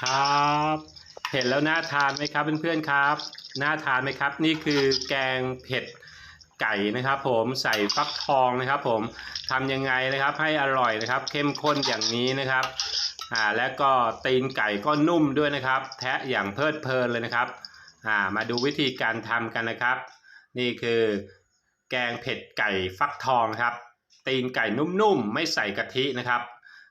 ครับ เห็นแล้วน่าทานไหมครับเพื่อนๆครับ น่าทานไหมครับ นี่คือแกงเผ็ดไก่นะครับผมใส่ฟักทองนะครับ ผมทำยังไงนะครับให้อร่อยนะครับ เข้มข้นอย่างนี้นะครับอ่าและก็ตีนไก่ก็นุ่มด้วยนะครับ แทะอย่างเพลิดเพลินเลยนะครับอ่ามาดูวิธีการทำกันนะครับ นี่คือแกงเผ็ดไก่ฟักทองครับ ตีนไก่นุ่มๆ ไม่ใส่กะทินะครับ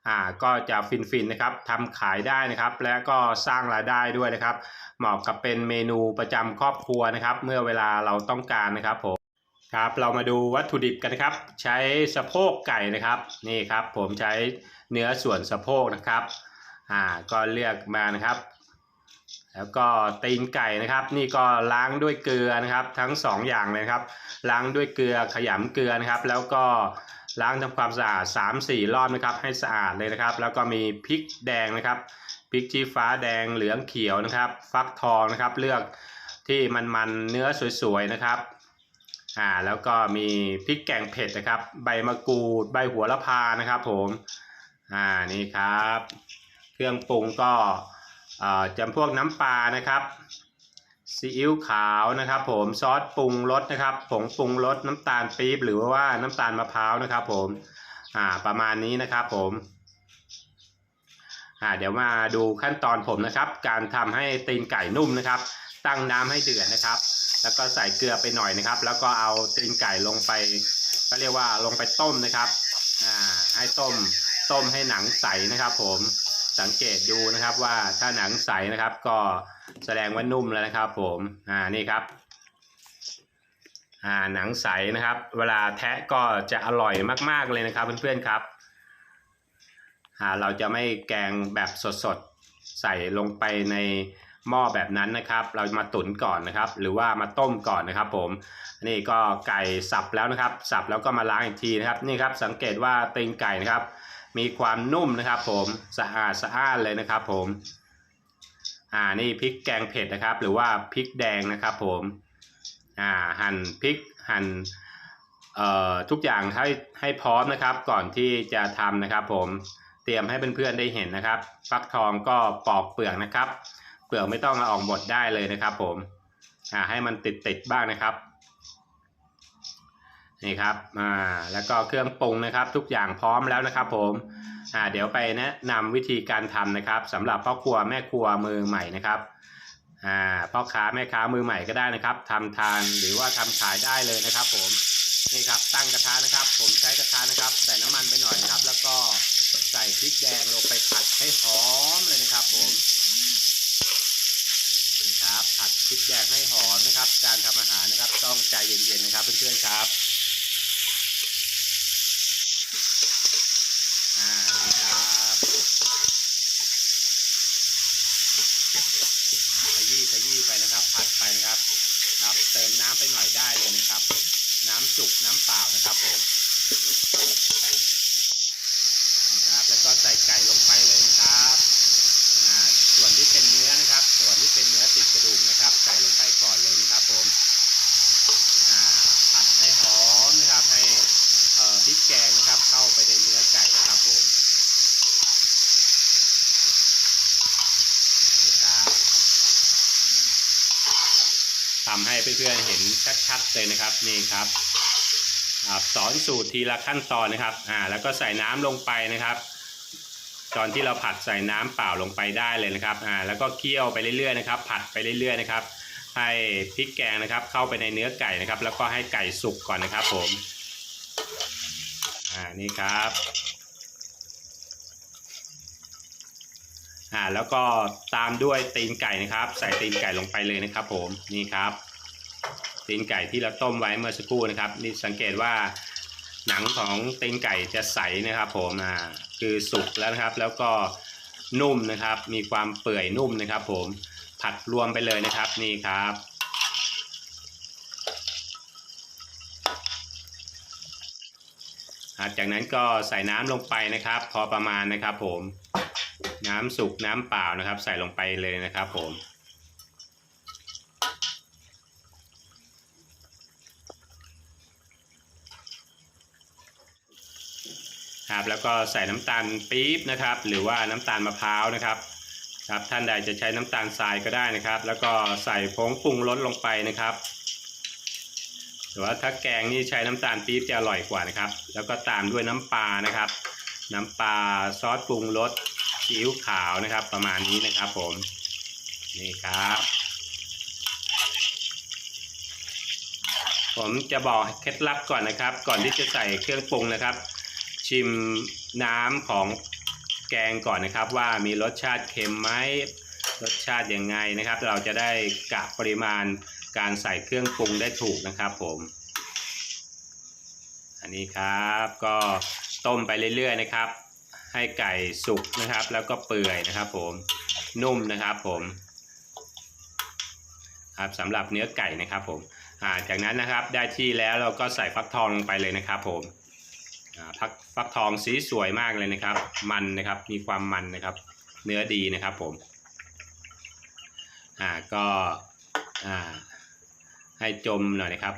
อ่าก็จะฟินๆนะครับทำขายได้นะครับ และก็สร้างรายได้ด้วยนะครับ เหมาะกับเป็นเมนูประจำครอบครัวนะครับ เมื่อเวลาเราต้องการนะครับผมครับเรามาดูวัตถุดิบกันนะครับ ใช้สะโพกไก่นะครับนี่ครับ ผมใช้เนื้อส่วนสะโพกนะครับอ่าก็เลือกมานะครับ แล้วก็ตีนไก่นะครับ นี่ก็ล้างด้วยเกลือนะครับ ทั้งสองอย่างเลยครับ ล้างด้วยเกลือขยำเกลือนะครับ แล้วก็ ล้างทำความสะอาด3-4 รอบนะครับให้สะอาดเลยนะครับ แล้วก็มีพริกแดงนะครับพริกชี้ฟ้าแดงเหลืองเขียวนะครับ ฟักทองนะครับ เลือกที่มันๆเนื้อสวยๆนะครับอ่าแล้วก็มีพริกแกงเผ็ดนะครับ ใบมะกรูดใบหัวละพานะครับ ผมอ่านี่ครับ เครื่องปรุงก็เอ่อจำพวกน้ำปลานะครับ ซีอิ๊วขาวนะครับ ผมซอสปรุงรสนะครับผงปรุงรสน้ำตาลปี๊บหรือว่าน้ำตาลมะพร้าวนะครับ ผมอ่าประมาณนี้นะครับ ผมอ่าเดี๋ยวมาดูขั้นตอนผมนะครับ การทำให้ตีนไก่นุ่มนะครับ ตั้งน้ำให้เดือดนะครับ แล้วก็ใส่เกลือไปหน่อยนะครับ แล้วก็เอาตีนไก่ลงไป ก็เรียกว่าลงไปต้มนะครับอ่าให้ต้มต้มให้หนังใสนะครับ ผม สังเกตดูนะครับว่าถ้าหนังใสนะครับ ก็แสดงว่านุ่มแล้วนะครับ ผมอ่านี่ครับอ่าหนังใสนะครับ เวลาแทะก็จะอร่อยมากๆเลยนะครับ เพื่อนๆครับอ่าเราจะไม่แกงแบบสดๆใส่ลงไปในหม้อแบบนั้นนะครับ เรามาตุ๋นก่อนนะครับ หรือว่ามาต้มก่อนนะครับ ผมนี่ก็ไก่สับแล้วนะครับ สับแล้วก็มาล้างอีกทีนะครับ นี่ครับสังเกตว่าตีนไก่นะครับ มีความนุ่มนะครับ ผมสะอาดสะอ้านเลยนะครับ ผม อ่านี่พริกแกงเผ็ดนะครับ หรือว่าพริกแดงนะครับ ผมอ่าหั่นพริกหั่นเอ่อทุกอย่างให้ให้พร้อมนะครับ ก่อนที่จะทำนะครับ ผมเตรียมให้เพื่อนๆได้เห็นนะครับ ฟักทองก็ปอกเปลือกนะครับ เปลือกไม่ต้องเอาออกหมดได้เลยนะครับ ผมอ่าให้มันติดติดๆบ้างนะครับ นี่ครับอ่าแล้วก็เครื่องปรุงนะครับ ทุกอย่างพร้อมแล้วนะครับ ผมอ่าเดี๋ยวไปแนะนำวิธีการทำนะครับสำหรับพ่อครัวแม่ครัวมือใหม่นะครับอ่าพ่อค้าแม่ค้ามือใหม่ก็ได้นะครับทำทานหรือว่าทำขายได้เลยนะครับ ผมนี่ครับตั้งกระทะนะครับ ผมใช้กระทะนะครับ ใส่น้ำมันไปหน่อยนะครับ แล้วก็ใส่พริกแดงลงไปผัดให้หอมเลยนะครับ ผมนี่ครับผัดพริกแดงให้หอมนะครับ การทำอาหารนะครับ ต้องใจเย็นๆนะครับเพื่อนๆครับ อ่านี่ครับอ่าขยี้ขยี้ไป นะครับ ผัดไปนะครับครับเติมน้ำไปหน่อยได้เลยนะครับ น้ำสุกน้ำเปล่านะครับผมนี่ครับ แล้วก็ใส่ไก่ลงไปเลยนะครับอ่าส่วนที่เป็นเนื้อนะครับ ส่วนที่เป็นเนื้อติดกระดูกนะครับ ใส่ลงไปก่อนเลยนะครับ ผมอ่าผัดให้หอมนะครับ ให้อ่อพริกแกงนะครับ เข้าไปในเนื้อไก่นะครับผม นี่ครับ ทำให้เพื่อนๆเห็นชัดๆเลยนะครับนี่ครับอสอนสูตรทีละขั้นตอนนะครับอ่าแล้วก็ใส่น้ำลงไปนะครับ ตอนที่เราผัดใส่น้ำเปล่าลงไปได้เลยนะครับอ่าแล้วก็เคี่ยวไปเรื่อยๆนะครับ ผัดไปเรื่อยๆนะครับ ให้พริกแกงนะครับ เข้าไปในเนื้อไก่นะครับ แล้วก็ให้ไก่สุกก่อนนะครับผมอ่านี่ครับ อ่าแล้วก็ตามด้วยตีนไก่นะครับ ใส่ตีนไก่ลงไปเลยนะครับผมนี่ครับ ตีนไก่ที่เราต้มไว้เมื่อสักครู่นะครับนี่สังเกตว่าหนังของตีนไก่จะใสนะครับ ผมอ่าคือสุกแล้วนะครับ แล้วก็นุ่มนะครับ มีความเปื่อยนุ่มนะครับ ผมผัดรวมไปเลยนะครับนี่ครับจากนั้นก็ใส่น้ำลงไปนะครับ พอประมาณนะครับผม น้ำสุกน้ำเปล่านะครับ ใส่ลงไปเลยนะครับผมครับแล้วก็ใส่น้ำตาลปี๊บนะครับ หรือว่าน้ำตาลมะพร้าวนะครับครับท่านใดจะใช้น้ำตาลทรายก็ได้นะครับ แล้วก็ใส่ผงปรุงรสลงไปนะครับหรือว่าถ้าแกงนี่ใช้น้ำตาลปี๊บจะอร่อยกว่านะครับ แล้วก็ตามด้วยน้ำปลานะครับ น้ำปลาซอสปรุงรส ซีอิ๊วขาวนะครับ ประมาณนี้นะครับ ผมนี่ครับ ผมจะบอกเคล็ดลับก่อนนะครับ ก่อนที่จะใส่เครื่องปรุงนะครับ ชิมน้ำของแกงก่อนนะครับ ว่ามีรสชาติเค็มไหมรสชาติยังไงนะครับ เราจะได้กะปริมาณการใส่เครื่องปรุงได้ถูกนะครับ ผม อันนี้ครับก็ต้มไปเรื่อยๆนะครับ ให้ไก่สุกนะครับ แล้วก็เปื่อยนะครับ ผมนุ่มนะครับผมครับสำหรับเนื้อไก่นะครับผมาจากนั้นนะครับได้ที่แล้วเราก็ใส่ฟักทองลงไปเลยนะครับ ผมฟักฟักทองสีสวยมากเลยนะครับ มันนะครับมีความมันนะครับ เนื้อดีนะครับผมอ่าก็อ่าให้จมหน่อยนะครับ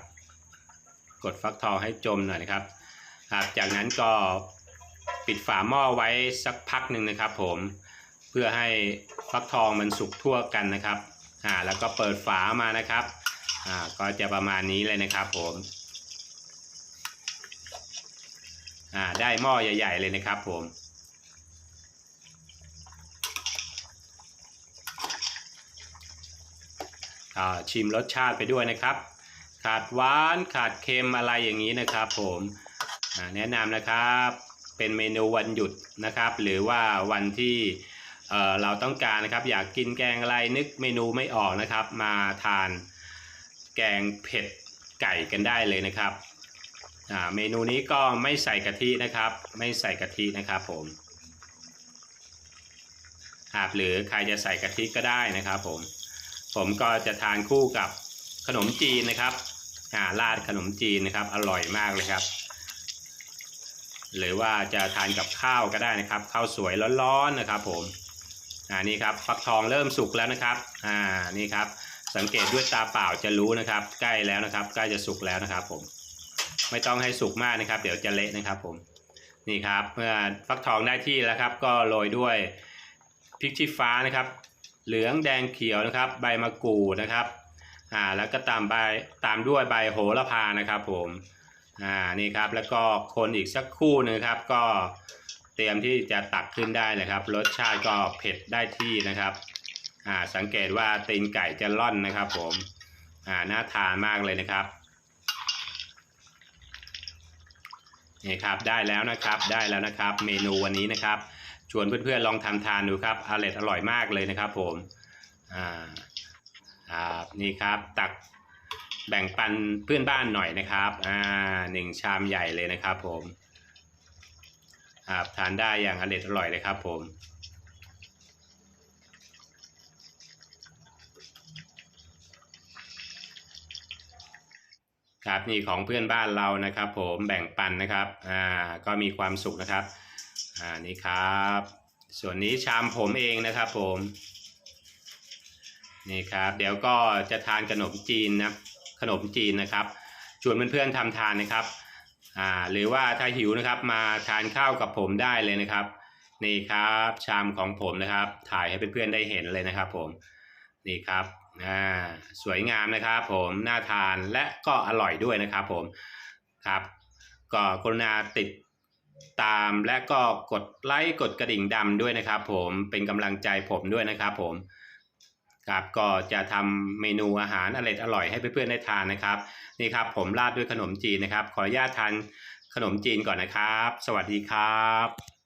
กดฟักทองให้จมหน่อยนะครับครับจากนั้นก็ ปิดฝาหม้อไว้สักพักหนึ่งนะครับ ผมเพื่อให้ฟักทองมันสุกทั่วกันนะครับอ่าแล้วก็เปิดฝามานะครับอ่าก็จะประมาณนี้เลยนะครับ ผมอ่าได้หม้อใหญ่ ๆ เลยนะครับผมอ่าชิมรสชาติไปด้วยนะครับ ขาดหวานขาดเค็มอะไรอย่างนี้นะครับ ผมอ่าแนะนำนะครับ เป็นเมนูวันหยุดนะครับ หรือว่าวันที่เราต้องการนะครับ อยากกินแกงอะไรนึกเมนูไม่ออกนะครับ มาทานแกงเผ็ดไก่กันได้เลยนะครับเมนูนี้ก็ไม่ใส่กะทินะครับ ไม่ใส่กะทินะครับผมครับหรือใครจะใส่กะทิก็ได้นะครับผมผมก็จะทานคู่กับขนมจีนนะครับาราดขนมจีนนะครับ อร่อยมากเลยครับ หรือว่าจะทานกับข้าวก็ได้นะครับ ข้าวสวยร้อนๆนะครับ ผมอ่านี่ครับฟักทองเริ่มสุกแล้วนะครับอ่านี่ครับ สังเกตด้วยตาเปล่าจะรู้นะครับ ใกล้แล้วนะครับ ใกล้จะสุกแล้วนะครับ ผม ไม่ต้องให้สุกมากนะครับ เดี๋ยวจะเละนะครับ ผมนี่ครับเมื่อฟักทองได้ที่แล้วครับ ก็โรยด้วยพริกชี้ฟ้านะครับ เหลืองแดงเขียวนะครับ ใบมะกรูดนะครับอ่าแล้วก็ตามใบตามด้วยใบโหระพานะครับ ผม อ่านี่ครับแล้วก็คนอีกสักคู่หนึงครับ ก็เตรียมที่จะตักขึ้นได้เลยครับ รสชาติก็เผ็ดได้ที่นะครับอ่าสังเกตว่าตีนไก่จะล่อนนะครับผมอ่าน่าทานมากเลยนะครับนี่ครับได้แล้วนะครับได้แล้วนะครับ เมนูวันนี้นะครับ ชวนเพื่อนๆลองทำทานดูครับอร่อยอร่อยมากเลยนะครับผมอ่าอ่านี่ครับตัก แบ่งปันเพื่อนบ้านหน่อยนะครับอ่าหนึ่งชามใหญ่เลยนะครับ ผมครับทานได้อย่างอร่อยอร่อยเลยครับ ผมครับนี่ของเพื่อนบ้านเรานะครับ ผมแบ่งปันนะครับอ่าก็มีความสุขนะครับอ่านี่ครับ ส่วนนี้ชามผมเองนะครับ ผมนี่ครับ เดี๋ยวก็จะทานขนมจีนนะ ขนมจีนนะครับ ชวนเพื่อนๆทำทานนะครับอ่าหรือว่าถ้าหิวนะครับมาทานข้าวกับผมได้เลยนะครับนี่ครับชามของผมนะครับ ถ่ายให้เพื่อนๆได้เห็นเลยนะครับผมนี่ครับอ่าสวยงามนะครับผมน่าทานและก็อร่อยด้วยนะครับผมครับก็กรุณาติดตามและก็กดไลค์กดกระดิ่งดำด้วยนะครับผมเป็นกำลังใจผมด้วยนะครับผม ครับก็จะทำเมนูอาหารอร่อยอร่อยให้เพื่อนๆได้ทานนะครับนี่ครับผมราดด้วยขนมจีนนะครับ ขออนุญาตทานขนมจีนก่อนนะครับ สวัสดีครับ